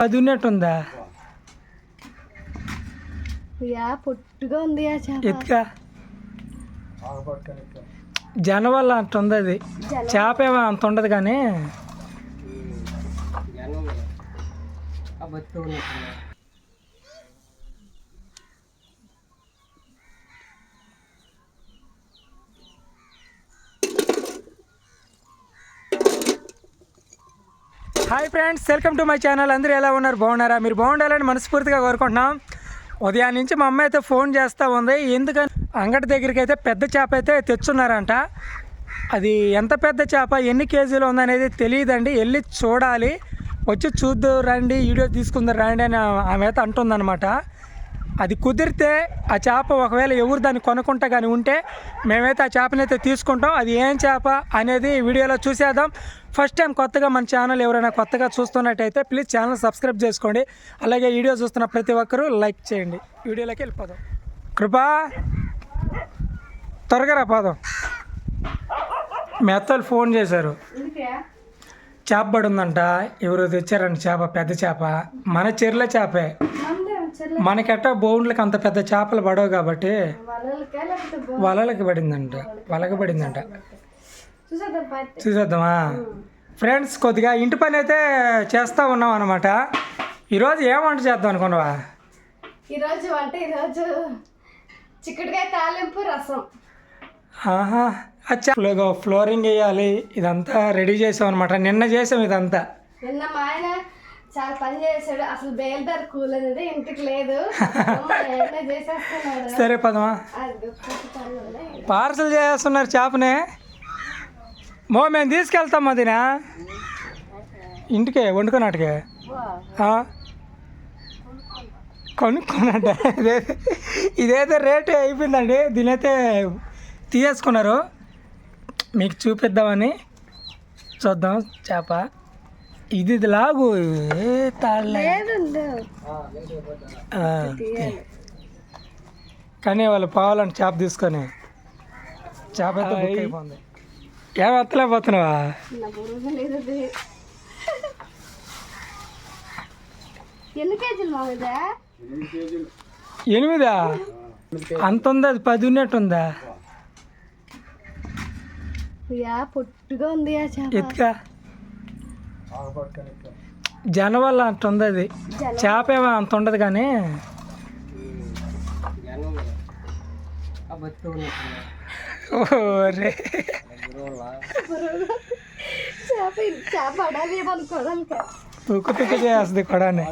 అది ఉన్నట్టుందా యా పొట్టుగా ఉంది ఎత్తుగా జన వల్ల అంత ఉంది అది చేప ఏమో అంత ఉండదు కానీ. Hi friends welcome to my channel. అందరూ ఎలా ఉన్నారు? బాగున్నారా? మీరు బాగుండాలని మనస్ఫూర్తిగా కోరుకుంటున్నాం. ఉదయం నుంచి మా అమ్మ అయితే ఫోన్ చేస్తూ ఉంది. ఎందుకని? అంగడి దగ్గరికి అయితే పెద్ద చేప అయితే తెచ్చున్నారంట. అది ఎంత పెద్ద చేప ఎన్ని కేజీలు ఉందనేది తెలియదండి. వెళ్ళి చూడాలి. వచ్చి చూద్దు రండి వీడియో తీసుకుందారు రండి అని ఆమె అయితే అంటుందన్నమాట. అది కుదిరితే ఆ చేప ఒకవేళ ఎవరు దాన్ని కొనుక్కుంటా కానీ ఉంటే మేమైతే ఆ చేపని అయితే తీసుకుంటాం. అది ఏం చేప అనేది వీడియోలో చూసేద్దాం. ఫస్ట్ టైం కొత్తగా మన ఛానల్ ఎవరైనా కొత్తగా చూస్తున్నట్టయితే ప్లీజ్ ఛానల్ సబ్స్క్రైబ్ చేసుకోండి. అలాగే వీడియో చూస్తున్న ప్రతి ఒక్కరూ లైక్ చేయండి. వీడియోలోకి వెళ్ళిపోదాం. కృపా త్వరగా రా పోదాం. మీ అత్తలు ఫోన్ చేశారు. చేప పడి ఉందంట. ఎవరు తెచ్చారంట చేప? పెద్ద చేప. మన చెర్ల చేపే. మనకెట్ట బౌండ్లకి అంత పెద్ద చేపలు పడవు కాబట్టి వలలకి పడిందంట. వలకి పడిందంట. చూసేద్దామా? ఫ్రెండ్స్ కొద్దిగా ఇంటి పని అయితే చేస్తూ ఉన్నాం అనమాట ఈరోజు ఏం వంట చేద్దాం అనుకున్నావా? ఈరోజు అంటే ఈరోజు చిక్కుడుకాయ తాలింపు రసం. ఆహా. అచ్చా. ఫ్లో ఫ్లోరింగ్ వేయాలి. ఇదంతా రెడీ చేసాం అనమాట నిన్న చేసాం ఇదంతా. నిన్న మా ఆయన చాలా పని చేశాడు. అసలు బేల్దార్ కూల్ అనేది ఇంటికి లేదు సరే పదమా. పార్సల్ చేస్తున్నారు చేపని. మో మేము తీసుకెళ్తాం అదినా ఇంటికే వండుకున్నట్టుకే? కొనుక్కున్నట్ట ఇదే ఇదైతే రేటు అయిపోయిందండి. దీనైతే తీసేసుకున్నారు. మీకు చూపిద్దామని. చూద్దాం చేప. ఇది ఇది లాగు ఏ తాళ్ళే కానీ వాళ్ళు పావాలని చేప తీసుకొని చేప అయితే బుక్ అయిపోయింది ఏం ఎత్తలేకపోతున్నావా ఎనిమిదా అంత ఉందా? అది పది ఉన్నట్టుందా యా పొట్టుగా ఉంది ఎత్తుగా జన వల్ల అంత ఉంది అది చేప ఏమో అంత ఉండదు కానీ. ఓరే తుక్కు తుక్కు చేస్తుంది కొడాని.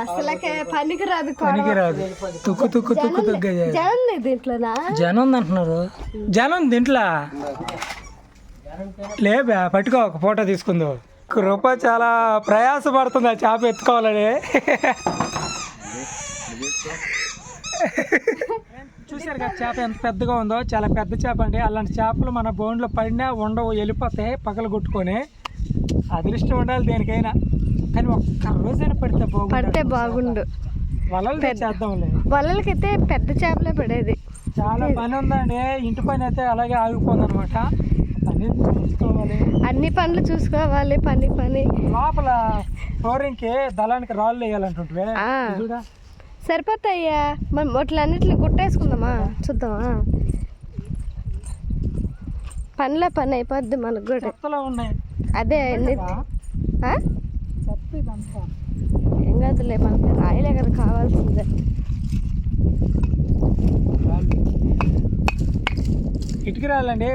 అసలకే పనికి రాదు పనికి రాదు తుక్కు తుక్కు తుక్కు జనం దీంట్లోనా? జనం ఉంది అంటున్నారు. జనం దీంట్లో లేబా పట్టుకో ఒక ఫోటో తీసుకుందో. కృప చాలా ప్రయాసపడుతుంది ఆ చేప ఎత్తుకోవాలని. చూసారు కదా చేప ఎంత పెద్దగా ఉందో. చాలా పెద్ద చేప అండి. అలాంటి చేపలు మన బోన్లో పడినా ఉండవు వెళ్ళిపోతాయి పగలు కొట్టుకొని. అదృష్టం ఉండాలి దేనికైనా. కానీ ఒక్క రోజైనా పడితే పడితే బాగుండు. వలలు తెచ్చేద్దాంలే వలలకైతే పెద్ద చేపలే పడేది. చాలా పని ఉందండి. ఇంటి పని అయితే అలాగే ఆగిపోయింది అనమాట అన్ని పనులు చూసుకోవాలి పని పని. లోపల ఫ్లోరింగ్కి దళానికి రాళ్ళు వేయాలంటుంటే సరిపోతాయ్యా. మనం వాటిలన్నిటిని గుట్టేసుకుందామా? చూద్దామా? పనిలో పని అయిపోద్ది మనకు కూడా. ఉన్నాయి. అదే ఏం కాదులే మనకి రాయలే కదా కావాల్సిందే. రాళ్ళు. ఇటుక రాళ్ళండి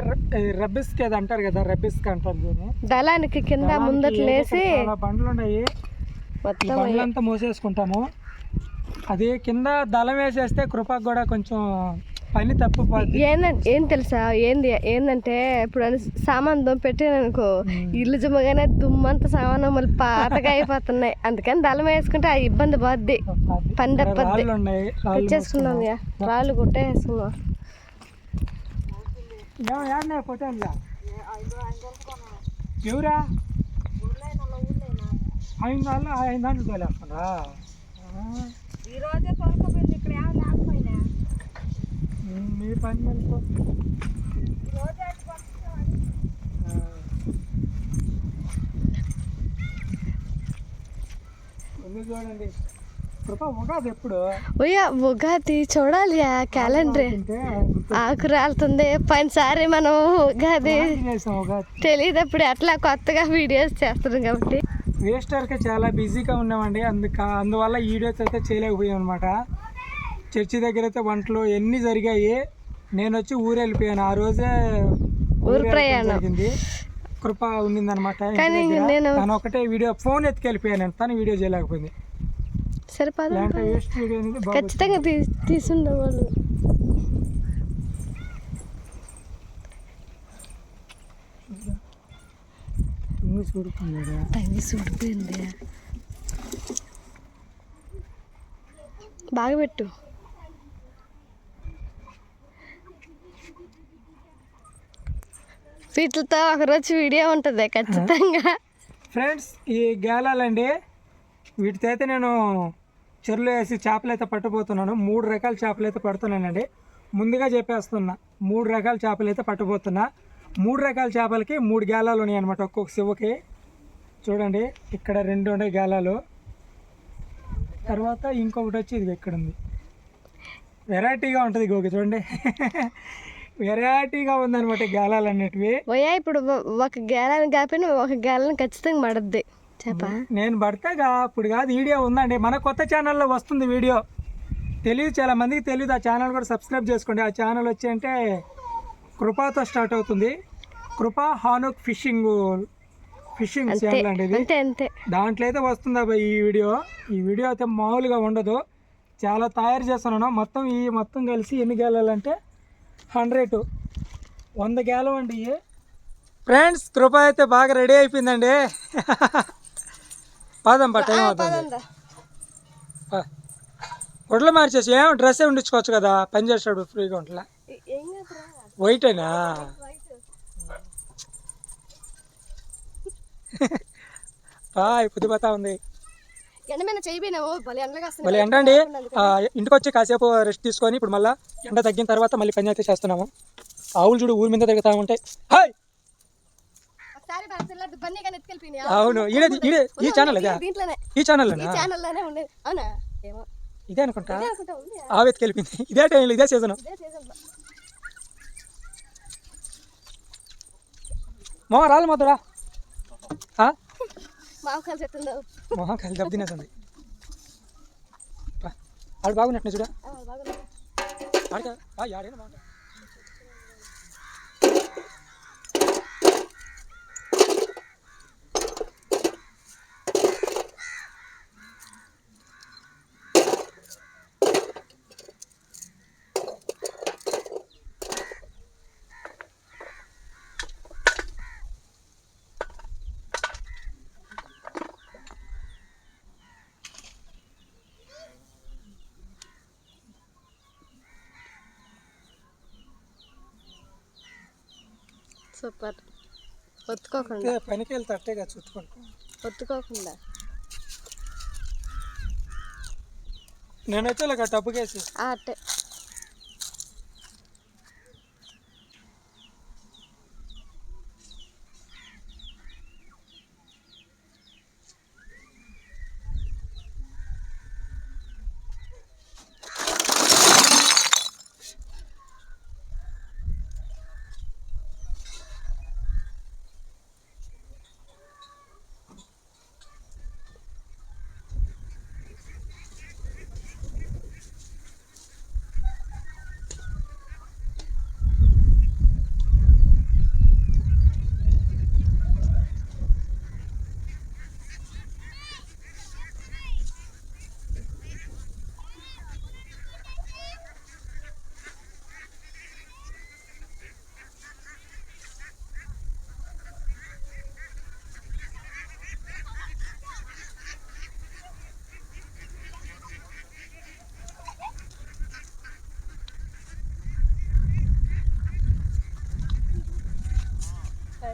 రబ్బిస్కి అది అంటారు కదా రబ్బిస్కి అంటారు దీన్ని. దళానికి కింద ముందట్లేసి చాలా బండ్లు ఉన్నాయి మొత్తం బండ్లంతా మోసేసుకుంటాము. అది కింద దళం వేసేస్తే కృపకు కూడా కొంచెం పని తప్పిపోద్ది. ఏందంటే ఏం తెలుసా? ఏంది ఏందంటే ఇప్పుడు సామాన్ దుమ్ము పెట్టాననుకో ఇల్లు జుమ్మగానే దుమ్మంతా సామాను మళ్ళీ పాతగా అయిపోతున్నాయి. అందుకని దళం వేసుకుంటే ఆ ఇబ్బంది పోద్ది. పని తప్పద్ది. రాళ్ళు ఉన్నాయి రాళ్ళు తెచ్చేసుకుందాం యా రాళ్ళు గుట్టేసుకుందాం ఏమో ఏడనే పొట్టేళ్ళ ఎవరా ఐదు నాళ్ళు ఐదు నాళ్ళు తోలేస్తారా మీ పని మనకు చూడండి. ఉగాది ఎప్పుడు? ఉయ్య ఉగాది చూడాలి ఆ క్యాలెండర్. ఆకు రాలుతుంది. పైనసారి మనం ఉగాది చేసాం ఉగాది. తెలియదప్పుడు అట్లా కొత్తగా వీడియోస్ చేస్తున్నాం కాబట్టి. వేస్టర్కి చాలా బిజీగా ఉన్నామండి. అందుక అందువల్ల వీడియోస్ అయితే చేయలేకపోయాం అనమాట చర్చి దగ్గర అయితే వంటలు ఎన్ని జరిగాయి? నేను వచ్చి ఊరు వెళ్ళిపోయాను. ఆ రోజే ఊరు ప్రయాణం. జరిగింది. కృప ఉండిందనమాట. నేను- తను ఒకటే వీడియో ఫోన్ ఎత్తుకెళ్ళిపోయాను తను వీడియో చేయలేకపోయింది. సరిపదా? ఖచ్చితంగా తీ కదా. తగ్గి సుడిపోయింది. బాగా పెట్టు. వీటితో ఒకరోజు వీడియో ఉంటుంది ఖచ్చితంగా. ఫ్రెండ్స్ ఈ గేలాలండి వీటితో అయితే నేను చెరులో వేసి చేపలు అయితే పట్టబోతున్నాను. మూడు రకాల చేపలు అయితే పడుతున్నానండి. ముందుగా చెప్పేస్తున్నా మూడు రకాల చేపలు అయితే పట్టబోతున్నా. మూడు రకాల చేపలకి మూడు గేలాలు ఉన్నాయి అనమాట ఒక్కొక్క శివకి. చూడండి ఇక్కడ రెండు ఉండే గేలాలు తర్వాత ఇంకొకటి వచ్చి ఇది ఇక్కడ ఉంది వెరైటీగా ఉంటుంది గోకి చూడండి. వెరైటీగా ఉందన్నమాట గేలాలు అనేటివి ఇప్పుడు ఒక గేలని కాపిన ఒక గేలని ఖచ్చితంగా మడద్ది నేను పడతాగా ఇప్పుడు కాదు వీడియో ఉందండి. మన కొత్త ఛానల్లో వస్తుంది వీడియో. తెలియదు చాలా మందికి తెలియదు ఆ ఛానల్ కూడా సబ్స్క్రైబ్ చేసుకోండి. ఆ ఛానల్ వచ్చి అంటే కృపాతో స్టార్ట్ అవుతుంది. కృపా హానుక్ ఫిషింగ్ ఫిషింగ్ ఛానల్ అండి ఇది. దాంట్లో అయితే వస్తుంది అబ్బాయి ఈ వీడియో? ఈ వీడియో అయితే మామూలుగా ఉండదు. చాలా తయారు చేస్తున్నాను. మొత్తం ఈ మొత్తం కలిసి ఎన్ని గేలాలంటే హండ్రెడ్. వంద గేలం అండి ఫ్రెండ్స్ కృప అయితే బాగా రెడీ అయిపోయిందండి. పాదం పట్ట ఏమవుతుంది? ఒడ్లు మార్చేసి ఏం డ్రెస్ ఉండించుకోవచ్చు కదా పని చేసేటప్పుడు ఫ్రీగా ఉంటలా. వైటేనా? బాయ్ పొద్దుపోతా ఉంది. మళ్ళీ ఎండ అండి. ఇంటికి వచ్చి కాసేపు రెస్ట్ తీసుకొని ఇప్పుడు మళ్ళీ ఎండ తగ్గిన తర్వాత మళ్ళీ పని అయితే చేస్తున్నాము. ఆవులు చూడు ఊరి మీద తిరుగుతూ ఉంటాయి హాయ్ అవును ఈ ఛానల్ ఈ అవునా? ఏమో. ఇదే అనుకుంటా? ఇదే అనుకుంటా ఉంది. ఆవు ఎత్తుకెళ్ళిపోయింది ఇదే టైంలో ఇదే సీజన్ మొహం రాళ్ళు మాత్రం మొహం కలిసి దెబ్బ తినేసింది. ఆడు బాగున్నట్టు చూడ. ఆడికా? ఆడేనా బాగుంటా సూపర్. ఒత్తుకోకుండా. పనికి వెళ్తే అట్టేగా చుట్టుకోండి ఒత్తుకోకుండా. నేనైతే ఇలాగ టబ్బుకేసి ఆ అట్టే.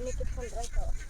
mikið tónrönd og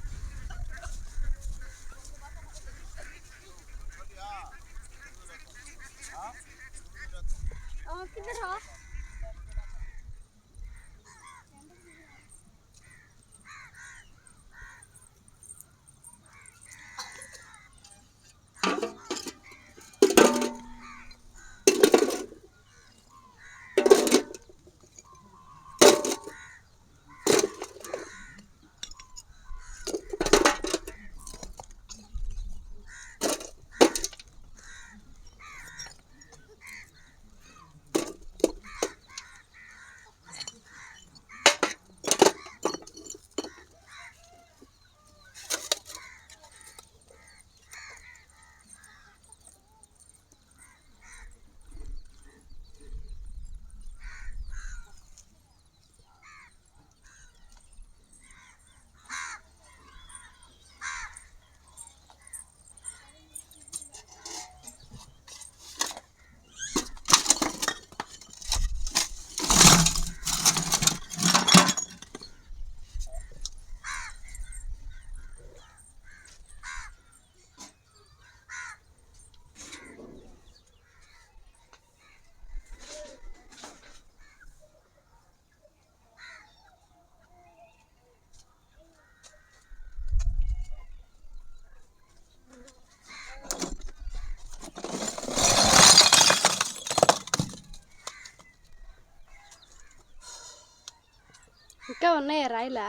ఉన్నాయా రాయిలా?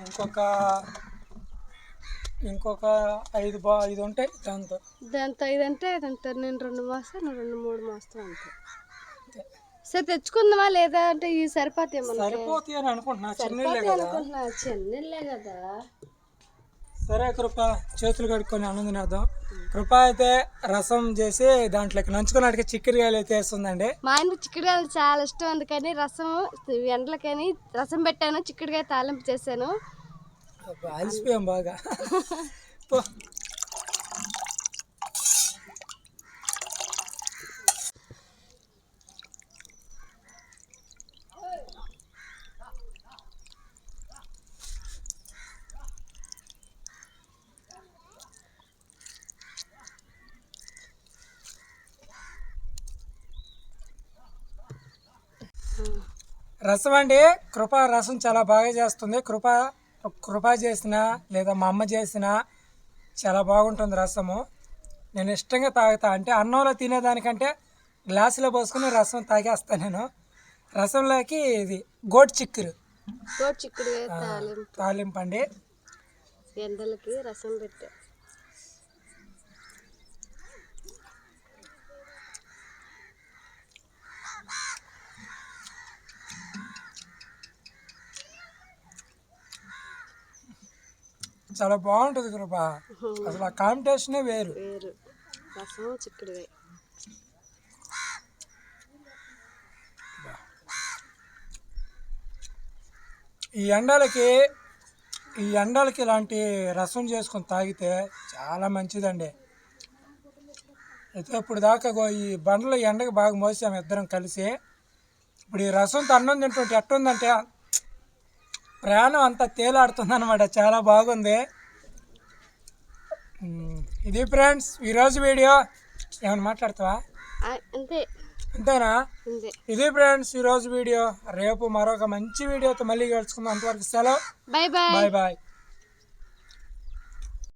ఇంకొక ఇంకొక ఐదు బా ఐదు ఉంటాయి దాంతో దాంతో ఇదంటే ఇదంటే నేను రెండు మోస్తాను రెండు మూడు మోస్తావు అంతే. సరే తెచ్చుకుందామా లేదా? అంటే ఈ సరిపోతాయి మనకి? సరిపోతాయి అని అనుకుంటున్నా. చిన్నలే కదా. అనుకుంటున్నా. చెన్నెల్లే కదా. సరే కృప చేతులు కడుక్కొని అన్నం అయితే రసం చేసి దాంట్లోకి నంచుకున్నట్టుగా చిక్కరికాయలు అయితే వేస్తుందండి. మా ఆయన చిక్కుడుకాయలు చాలా ఇష్టం అందుకని రసం ఎండలకని రసం పెట్టాను చిక్కుడుకాయ తాలింపు చేశాను. అలసిపోయాం బాగా. రసం అండి. కృప రసం చాలా బాగా చేస్తుంది. కృప కృప చేసిన లేదా మా అమ్మ చేసిన చాలా బాగుంటుంది రసము. నేను ఇష్టంగా తాగుతా. అంటే అన్నంలో తినేదానికంటే గ్లాసులో పోసుకుని రసం తాగేస్తాను నేను. రసంలోకి ఇది గోట్ చిక్కురు చిక్కుడుకాయ తాలింపు. తాలింపు అండి. ఎండలకి రసం పెట్టా. చాలా బాగుంటుంది కృప. అసలు ఆ కాంపిటీషనే వేరు. రసం చిక్కుడుకాయ ఈ ఎండలకి ఈ ఎండలకి ఇలాంటి రసం చేసుకొని తాగితే చాలా మంచిదండి. అయితే ఇప్పుడు దాకా ఈ బండ్లు ఎండకి బాగా మోసాము ఇద్దరం కలిసి. ఇప్పుడు ఈ రసంతో అన్నం తింటుంటే ఎట్టుందంటే ప్రాణం అంతా తేలాడుతుంది అనమాట చాలా బాగుంది. ఇది ఫ్రెండ్స్ ఈరోజు వీడియో ఏమైనా మాట్లాడతావా? అంతే. అంతేనా? అంతే. ఇది ఫ్రెండ్స్ ఈరోజు వీడియో. రేపు మరొక మంచి వీడియోతో మళ్ళీ కలుసుకుందాం. అంతవరకు సెలవు. Bye bye bye bye